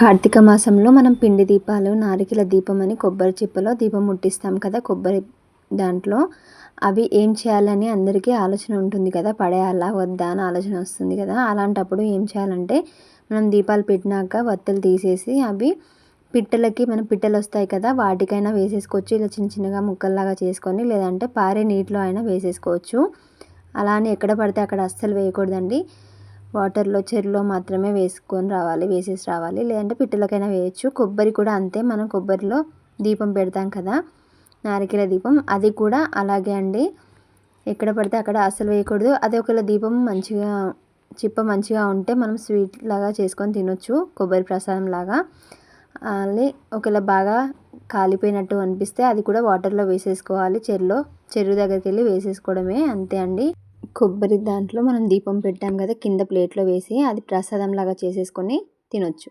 కార్తీక మాసంలో మనం పిండి దీపాలు నారికల దీపం అని కొబ్బరి చిప్పలో దీపం ముట్టిస్తాం కదా కొబ్బరి దాంట్లో. అవి ఏం చేయాలని అందరికీ ఆలోచన ఉంటుంది కదా పడేయాలా వద్దా అని ఆలోచన వస్తుంది కదా. అలాంటప్పుడు ఏం చేయాలంటే మనం దీపాలు పెట్టినాక వత్తులు తీసేసి అవి పిట్టలకి మనం పిట్టలు వస్తాయి కదా వాటికైనా వేసేసుకోవచ్చు. ఇలా చిన్న చిన్నగా ముక్కల్లాగా చేసుకొని లేదంటే పారే నీటిలో అయినా వేసేసుకోవచ్చు. అలానే ఎక్కడ పడితే అక్కడ అస్సలు వేయకూడదండి. వాటర్లో చెరులో మాత్రమే వేసుకొని రావాలి వేసేసి రావాలి. లేదంటే పిట్టలకైనా వేయచ్చు. కొబ్బరి కూడా అంతే. మనం కొబ్బరిలో దీపం పెడతాం కదా నారికెల దీపం. అది కూడా అలాగే అండి. ఎక్కడ పడితే అక్కడ అసలు వేయకూడదు. అదే ఒకవేళ దీపం మంచిగా చిప్ప మంచిగా ఉంటే మనం స్వీట్ లాగా చేసుకొని తినొచ్చు. కొబ్బరి ప్రసాదం లాగా. అది ఒకవేళ బాగా కాలిపోయినట్టు అనిపిస్తే అది కూడా వాటర్లో వేసేసుకోవాలి. చెరులో చెరువు దగ్గరికి వెళ్ళి వేసేసుకోవడమే అంతే అండి. కొబ్బరి దాంట్లో మనం దీపం పెట్టాం కదా కింద ప్లేట్లో వేసి అది ప్రసాదం లాగా చేసేసుకొని తినొచ్చు.